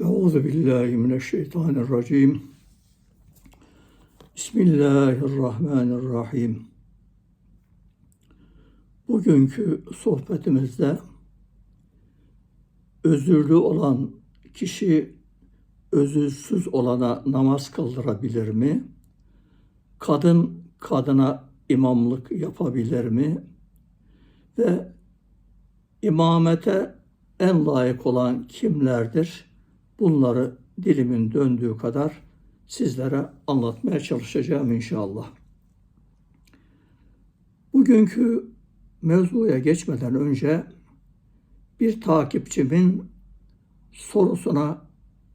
Euzu billahi mineşşeytanirracim. Bismillahirrahmanirrahim. Bugünkü sohbetimizde özürlü olan kişi özürsüz olana namaz kıldırabilir mi? Kadın kadına imamlık yapabilir mi? Ve imamete en layık olan kimlerdir? Bunları dilimin döndüğü kadar sizlere anlatmaya çalışacağım inşallah. Bugünkü mevzuya geçmeden önce bir takipçimin sorusuna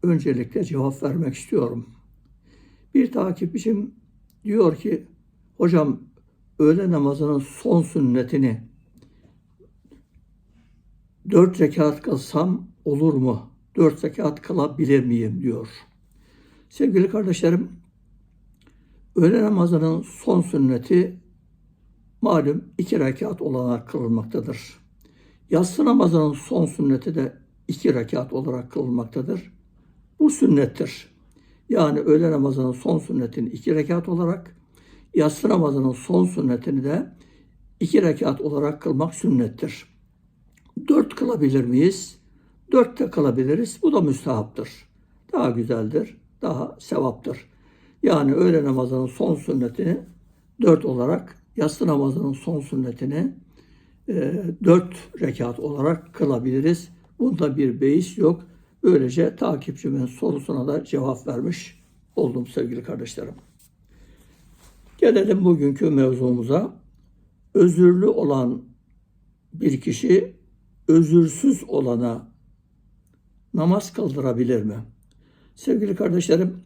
öncelikle cevap vermek istiyorum. Bir takipçim diyor ki, hocam öğle namazının son sünnetini dört rekat kılsam olur mu? Dört rekat kılabilir miyim diyor. Sevgili kardeşlerim, öğle namazının son sünneti malum iki rekat olarak kılınmaktadır. Yatsı namazının son sünneti de iki rekat olarak kılınmaktadır. Bu sünnettir. Yani öğle namazının son sünnetini iki rekat olarak, yatsı namazının son sünnetini de iki rekat olarak kılmak sünnettir. Dört kılabilir miyiz? Dört de kılabiliriz. Bu da müstahaptır. Daha güzeldir, daha sevaptır. Yani öğle namazının son sünnetini dört olarak, yatsı namazının son sünnetini e, dört rekat olarak kılabiliriz. Bunda bir beis yok. Böylece takipçimin sorusuna da cevap vermiş oldum sevgili kardeşlerim. Gelelim bugünkü mevzumuza. Özürlü olan bir kişi özürsüz olana namaz kıldırabilir mi? Sevgili kardeşlerim,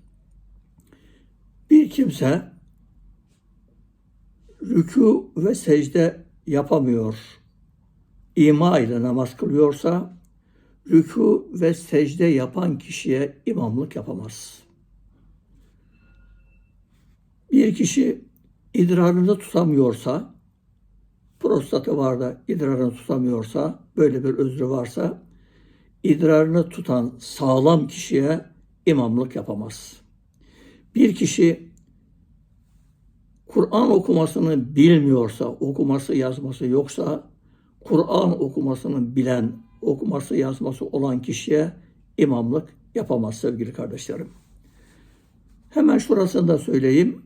bir kimse rükû ve secde yapamıyor, ima ile namaz kılıyorsa, rükû ve secde yapan kişiye imamlık yapamaz. Bir kişi idrarını tutamıyorsa, prostatı var da idrarını tutamıyorsa, böyle bir özrü varsa, idrarını tutan sağlam kişiye imamlık yapamaz. Bir kişi Kur'an okumasını bilmiyorsa, okuması yazması yoksa, Kur'an okumasını bilen, okuması yazması olan kişiye imamlık yapamaz sevgili kardeşlerim. Hemen şurasını da söyleyeyim.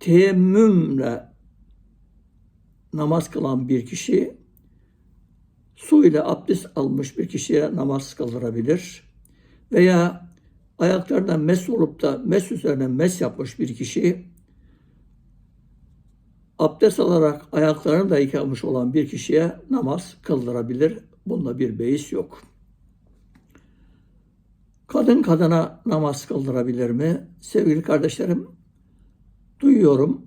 Teyemmümle namaz kılan bir kişi su ile abdest almış bir kişiye namaz kıldırabilir. Veya ayaklarına mes olup da mes üzerine mes yapmış bir kişi abdest alarak ayaklarını da yıkamış olan bir kişiye namaz kıldırabilir. Bunda bir beis yok. Kadın kadına namaz kıldırabilir mi? Sevgili kardeşlerim, duyuyorum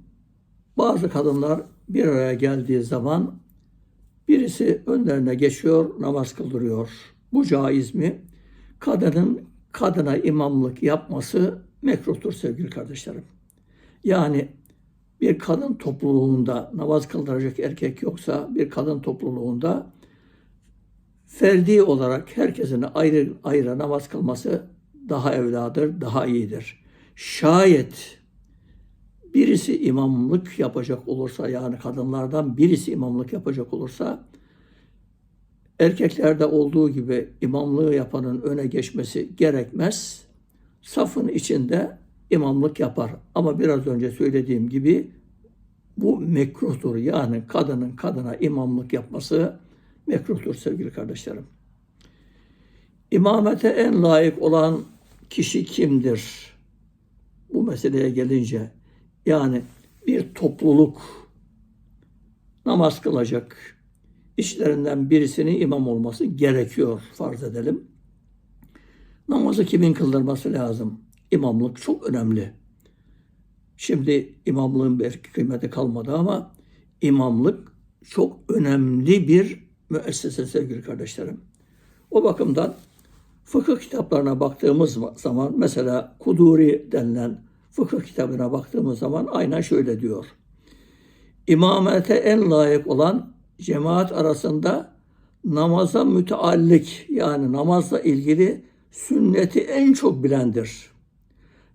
bazı kadınlar bir araya geldiği zaman birisi önlerine geçiyor, namaz kıldırıyor. Bu caiz mi? Kadının kadına imamlık yapması mekruhtur sevgili kardeşlerim. Yani bir kadın topluluğunda namaz kıldıracak erkek yoksa bir kadın topluluğunda ferdi olarak herkesin ayrı ayrı namaz kılması daha evladır, daha iyidir. Şayet birisi imamlık yapacak olursa yani kadınlardan birisi imamlık yapacak olursa erkeklerde olduğu gibi imamlığı yapanın öne geçmesi gerekmez. Safın içinde imamlık yapar. Ama biraz önce söylediğim gibi bu mekruhtur. Yani kadının kadına imamlık yapması mekruhtur sevgili kardeşlerim. İmamete en layık olan kişi kimdir? Bu meseleye gelince yani bir topluluk namaz kılacak işlerinden birisinin imam olması gerekiyor farz edelim. Namazı kimin kıldırması lazım? İmamlık çok önemli. Şimdi imamlığın belki kıymeti kalmadı ama imamlık çok önemli bir müessese sevgili kardeşlerim. O bakımdan fıkıh kitaplarına baktığımız zaman mesela Kuduri denilen fıkıh kitabına baktığımız zaman aynen şöyle diyor. İmamete en layık olan cemaat arasında namaza müteallik yani namazla ilgili sünneti en çok bilendir.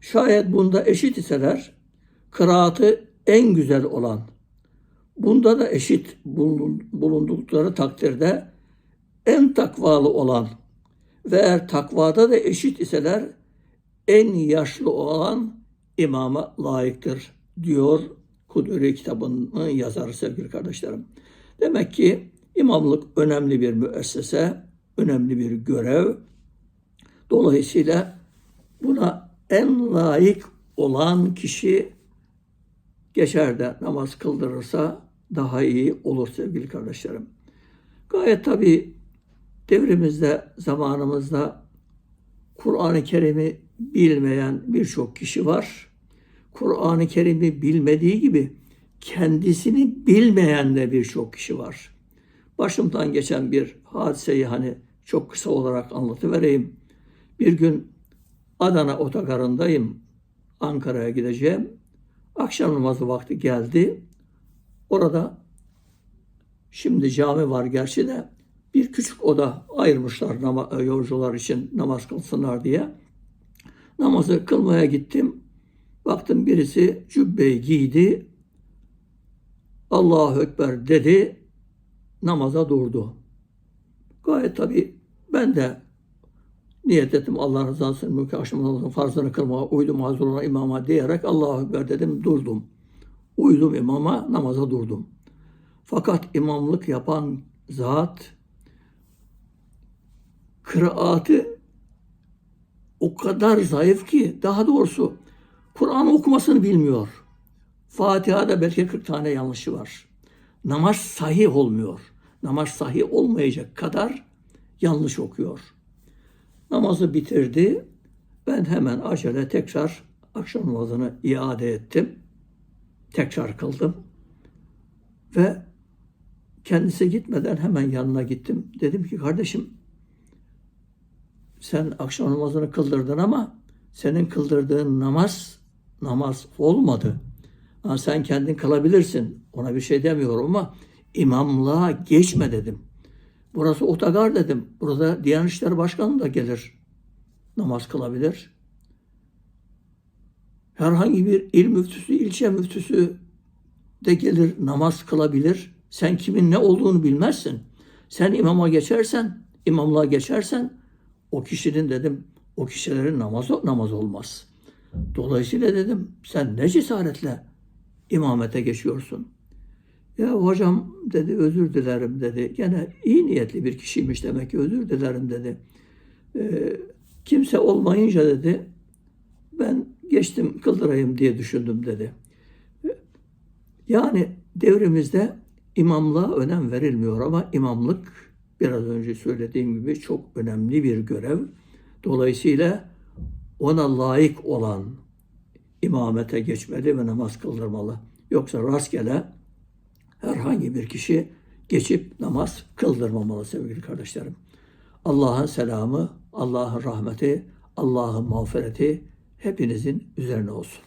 Şayet bunda eşit iseler, kıraatı en güzel olan, bunda da eşit bulun- bulundukları takdirde en takvalı olan ve eğer takvada da eşit iseler en yaşlı olan imama layıktır diyor Kudüri kitabının yazarı sevgili kardeşlerim. Demek ki imamlık önemli bir müessese, önemli bir görev. Dolayısıyla buna en layık olan kişi geçer de namaz kıldırırsa daha iyi olur sevgili kardeşlerim. Gayet tabii devrimizde, zamanımızda Kur'an-ı Kerim'i bilmeyen birçok kişi var. Kur'an-ı Kerim'i bilmediği gibi kendisini bilmeyen de birçok kişi var. Başımdan geçen bir hadiseyi hani çok kısa olarak anlatıvereyim. Bir gün Adana otogarındayım. Ankara'ya gideceğim. Akşam namazı vakti geldi. Orada şimdi cami var gerçi de bir küçük oda ayırmışlar yolcular için namaz kılsınlar diye. Namazı kılmaya gittim. Baktım birisi cübbeyi giydi. Allahu Ekber dedi. Namaza durdu. Gayet tabii ben de niyet ettim Allah rızası için mülkü akşam namazının farzını kılmaya uydum hazırına imama diyerek Allahu Ekber dedim durdum. Uydum imama namaza durdum. Fakat imamlık yapan zat kıraatı o kadar zayıf ki daha doğrusu Kur'an okumasını bilmiyor. Fatiha'da belki 40 tane yanlışı var. Namaz sahih olmuyor. Namaz sahih olmayacak kadar yanlış okuyor. Namazı bitirdi. Ben hemen acele tekrar akşam namazını iade ettim. Tekrar kıldım. Ve kendisi gitmeden hemen yanına gittim. Dedim ki kardeşim sen akşam namazını kıldırdın ama senin kıldırdığın namaz namaz olmadı. Ha, sen kendin kılabilirsin. Ona bir şey demiyorum ama imamlığa geçme dedim. Burası otogar dedim. Burada Diyanet İşleri Başkanı da gelir. Namaz kılabilir. Herhangi bir il müftüsü, ilçe müftüsü de gelir namaz kılabilir. Sen kimin ne olduğunu bilmezsin. Sen imama geçersen, imamlığa geçersen o kişinin dedim o kişilerin namazı namaz olmaz. Dolayısıyla dedim sen ne cesaretle imamete geçiyorsun. Ya hocam dedi özür dilerim dedi. Gene iyi niyetli bir kişiymiş demek ki özür dilerim dedi. Ee, kimse olmayınca dedi ben geçtim kıldırayım diye düşündüm dedi. Yani devrimizde imamlığa önem verilmiyor ama imamlık biraz önce söylediğim gibi çok önemli bir görev. Dolayısıyla ona layık olan imamete geçmeli ve namaz kıldırmalı. Yoksa rastgele herhangi bir kişi geçip namaz kıldırmamalı sevgili kardeşlerim. Allah'ın selamı, Allah'ın rahmeti, Allah'ın mağfireti hepinizin üzerine olsun.